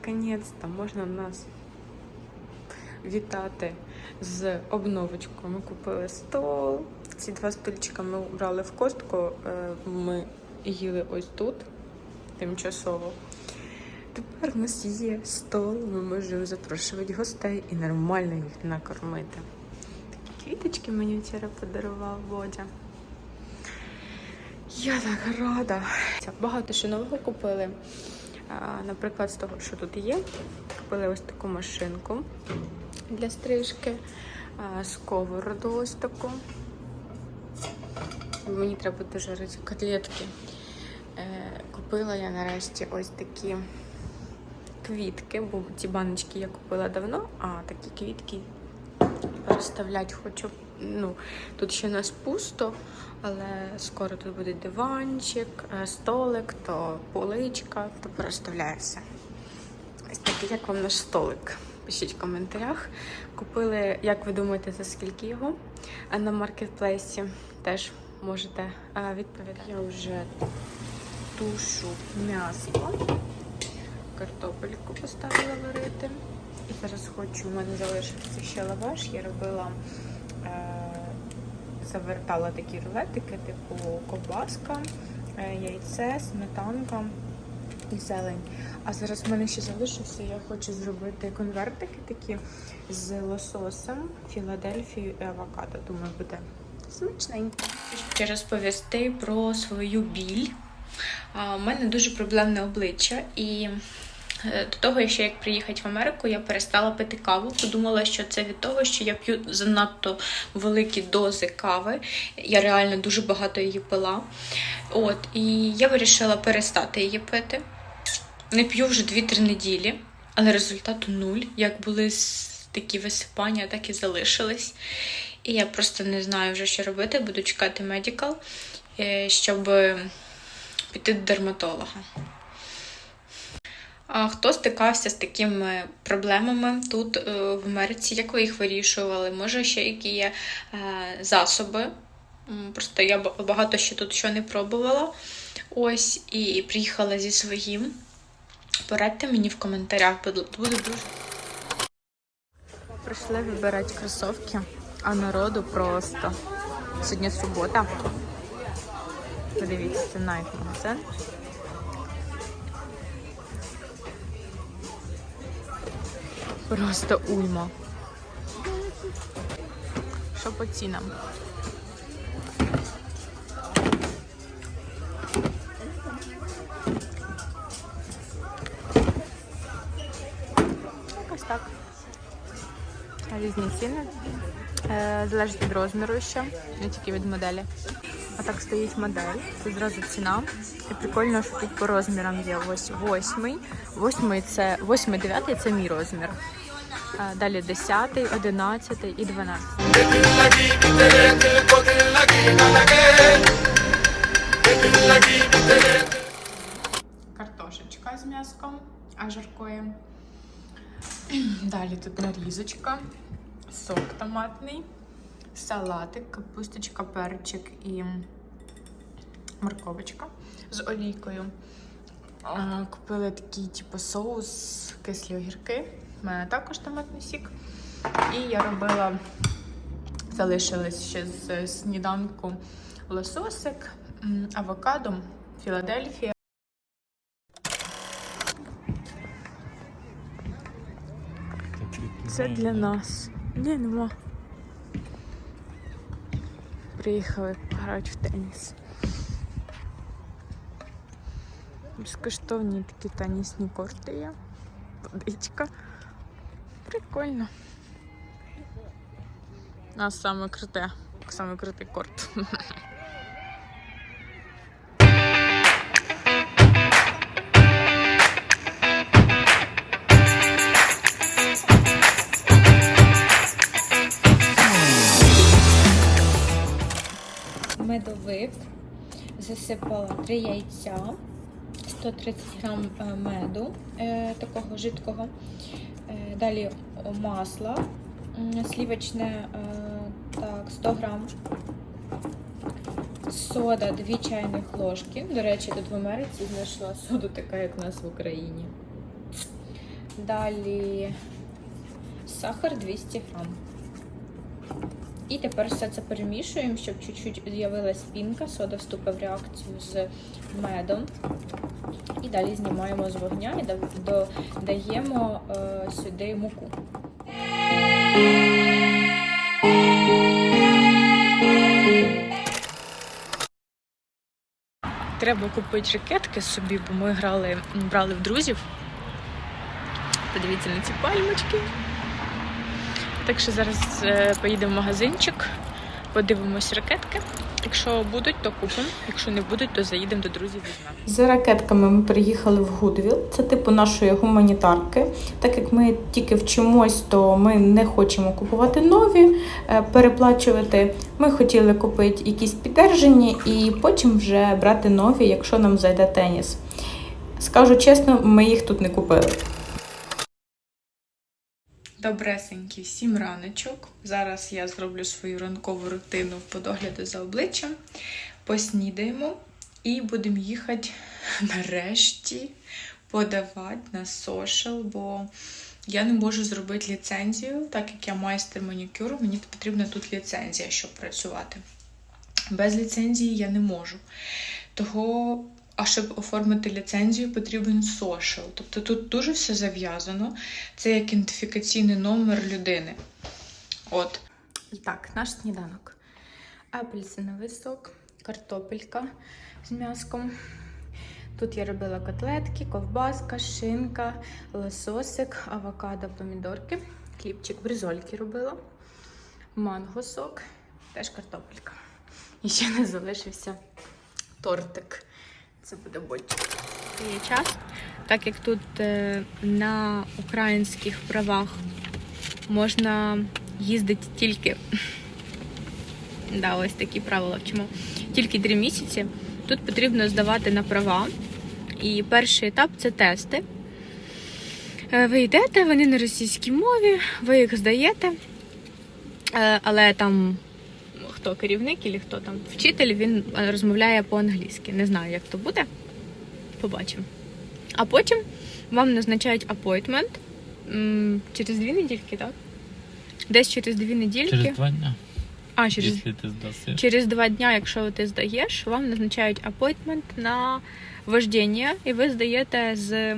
наконець-то можна нас вітати з обновочкою. Ми купили стол. Ці два стульчика ми брали в костку. Е, Ми їли ось тут тимчасово. Тепер у нас є стол, ми можемо запрошувати гостей і нормально їх накормити. Такі квіточки мені вчора подарував Бодя. Я так рада. Багато що нового купили. Наприклад, з того, що тут є. Купили ось таку машинку для стрижки, сковороду ось таку. Мені треба жарити котлетки. Е, Купила я нарешті ось такі квітки, бо ці баночки я купила давно, а такі квітки розставляти хочу. Ну, тут ще нас пусто, але скоро тут буде диванчик, е, столик, то поличка, то переставляється. Ось такий, як вам наш столик? Пишіть в коментарях. Купили, як ви думаєте, за скільки його? А на маркетплейсі теж можете е, відповідати. Я вже тушу м'ясо. Картопельку поставила варити. І зараз хочу, у мене залишився ще лаваш. Я робила, завертала такі рулетики, типу ковбаска, е, яйце, сметанка і зелень. А зараз в мене ще залишився, я хочу зробити конвертики такі з лососем, Філадельфією і авокадо. Думаю, буде смачненько. Хочу розповісти про свою біль. У мене дуже проблемне обличчя, і е, до того, ще як приїхати в Америку, я перестала пити каву. Подумала, що це від того, що я п'ю занадто великі дози кави. Я реально дуже багато її пила. От, і я вирішила перестати її пити. Не п'ю вже 2-3 неділі, але результату нуль. Як були такі висипання, так і залишились. І я просто не знаю вже, що робити. Буду чекати медикал, е, щоб піти до дерматолога. Хто стикався з такими проблемами тут е, в Америці? Як ви їх вирішували? Може, ще які є е, засоби? Просто я багато ще тут що не пробувала. Ось, і приїхала зі своїм. Порадьте мені в коментарях, буду дуже. Прийшли вибирати кросівки, а народу просто. Сьогодні субота. Подивіться, це Nike магазин. Просто уйма. Що по цінам? Ось так. Різні ціни. Е, Залежить від розміру ще, не тільки від моделі. А так стоїть модель, це зразу ціна. І прикольно, що тут по розмірам є ось восьмий. Восьмий це восьмий, дев'ятий це мій розмір. Далі десятий, одинадцятий і дванадцятий. Картошечка з м'яском, а жаркою. Далі тут нарізочка, сок томатний, салатик, капусточка, перчик і морковочка з олійкою. Купили такий типу соус, кислі огірки. У мене також томатний сік. І я робила, залишилось ще з сніданку лососик, авокадо, Філадельфія. Це для нас. Ні, нема. Приїхали пограти в теніс. Безкоштовні такі тенісні корти є. Водичка. Прикольно. У нас саме круте. Саме крутий корт. Засипала 3 яйця, 130 грам е, меду е, такого жидкого. Е, Далі масло слівочне так, 100 грам. Сода 2 чайних ложки. До речі, тут в Америці знайшла соду така, як у нас в Україні. Далі сахар 200 грам. І тепер все це перемішуємо, щоб чуть-чуть з'явилась пінка, сода вступить в реакцію з медом. І далі знімаємо з вогня і додаємо е, сюди муку. Треба купити ракетки собі, бо ми грали, брали в друзів. Подивіться на ці пальмочки. Так що зараз е, поїдемо в магазинчик, подивимось ракетки. Якщо будуть, то купимо. Якщо не будуть, то заїдемо до друзів візьмемо. За ракетками ми приїхали в Гудвіл. Це типу нашої гуманітарки. Так як ми тільки вчимось, то ми не хочемо купувати нові, е, переплачувати. Ми хотіли купити якісь підтверджені і потім вже брати нові, якщо нам зайде теніс. Скажу чесно, ми їх тут не купили. Добресенький сім раночок. Зараз я зроблю свою ранкову рутину по догляду за обличчям. Поснідаємо і будемо їхати нарешті подавати на сошел, бо я не можу зробити ліцензію, так як я майстер манікюру, мені потрібна тут ліцензія, щоб працювати. Без ліцензії я не можу. Того, а щоб оформити ліцензію, потрібен сошел. Тобто тут дуже все зав'язано. Це як ідентифікаційний номер людини. От. Так, наш сніданок. Апельсиновий сок, картопелька з м'яском. Тут я робила котлетки, ковбаска, шинка, лососик, авокадо, помідорки, хлібчик, бризольки робила, манго сок, теж картопелька. І ще не залишився тортик. Це буде бочок. Є час, так як тут е, на українських правах можна їздити тільки. Да, ось такі правила вчимо. Тільки три місяці. Тут потрібно здавати на права. І перший етап це тести. Е, Ви йдете, вони на російській мові, ви їх здаєте, Е, але там хто керівник і хто там вчитель, він е, розмовляє по-англійськи. Не знаю, як то буде. Побачимо. А потім вам назначають апойтмент через дві недільки, так? Десь через дві недільки. Через два дня, А, через, если ты сдасешь. через два дня, якщо ти здаєш, вам назначають апойтмент на вождіння, і ви здаєте з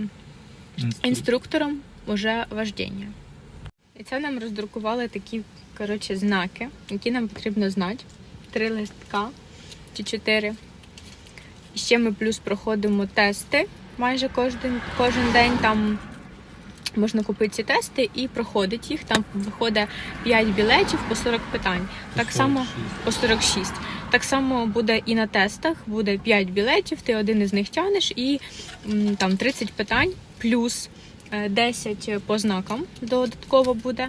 інструктором уже вождіння. І це нам роздрукували такі коротше, знаки, які нам потрібно знати. Три листка чи чотири. І ще ми плюс проходимо тести майже кожен, кожен день. Там можна купити ці тести і проходить їх. Там виходить 5 білетів по 40 питань. Так само по 46. Так само буде і на тестах, буде 5 білетів, ти один із них тягнеш, і там 30 питань, плюс е, 10 по знакам додатково буде.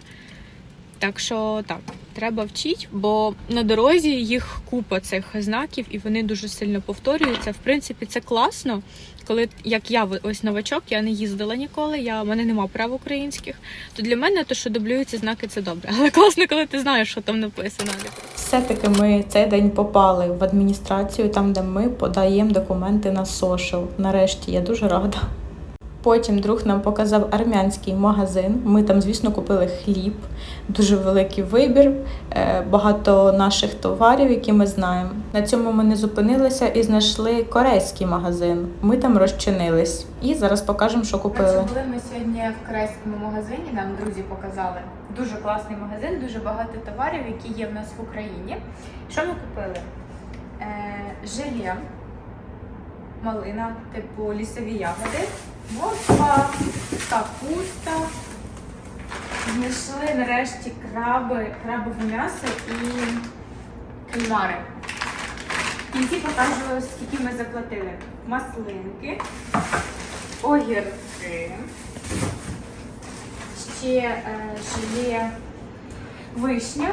Так що так, треба вчити, бо на дорозі їх купа цих знаків, і вони дуже сильно повторюються. В принципі, це класно. Коли як я ось новачок, я не їздила ніколи, я в мене нема прав українських. То для мене те, що дублюються знаки, це добре. Але класно, коли ти знаєш, що там написано. Все-таки ми цей день попали в адміністрацію, там, де ми подаємо документи на сошел. Нарешті я дуже рада. Потім друг нам показав армянський магазин. Ми там, звісно, купили хліб, дуже великий вибір, е, багато наших товарів, які ми знаємо. На цьому ми не зупинилися і знайшли корейський магазин. Ми там розчинились. І зараз покажемо, що купили. Були ми сьогодні в корейському магазині, нам друзі показали. Дуже класний магазин, дуже багато товарів, які є в нас в Україні. Що ми купили? Е, желе, малина, типу лісові ягоди, морква, капуста. Знайшли нарешті краби, крабове м'ясо і кальмари. В кінці покажу, скільки ми заплатили. Маслинки, огірки, ще е, желе вишня,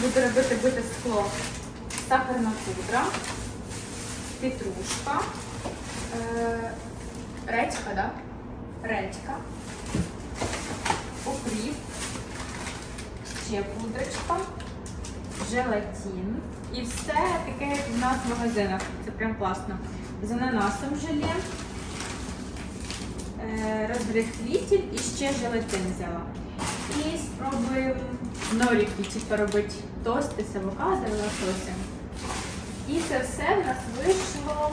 буду робити бите скло, сахарна пудра, петрушка, е, редька, да? редька, укріп, ще пудрочка, желатин. І все таке, як в нас в магазинах. Це прям класно. З ананасом желе. е, розрихлитель і ще желатин взяла. І спробуємо норіки, типу робити тости з авокадо лососем. І це все в нас вийшло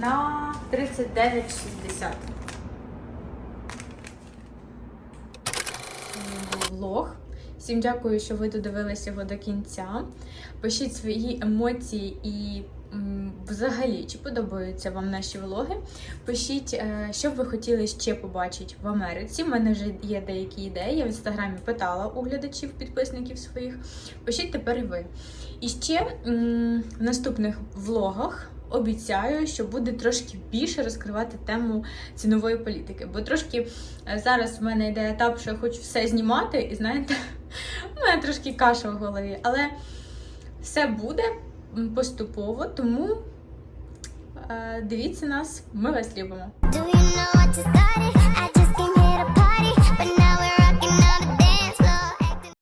на 39,60. влог. Всім дякую, що ви додивилися його до кінця. Пишіть свої емоції і взагалі, чи подобаються вам наші влоги. Пишіть, е, що б ви хотіли ще побачити в Америці. У мене вже є деякі ідеї. Я в інстаграмі питала у глядачів, підписників своїх. Пишіть тепер і ви. І ще в наступних влогах. Обіцяю, що буде трошки більше розкривати тему цінової політики. Бо трошки е, зараз в мене йде етап, що я хочу все знімати, і знаєте, у мене трошки каша в голові. Але все буде поступово, тому е, дивіться нас, ми вас любимо. Do you know what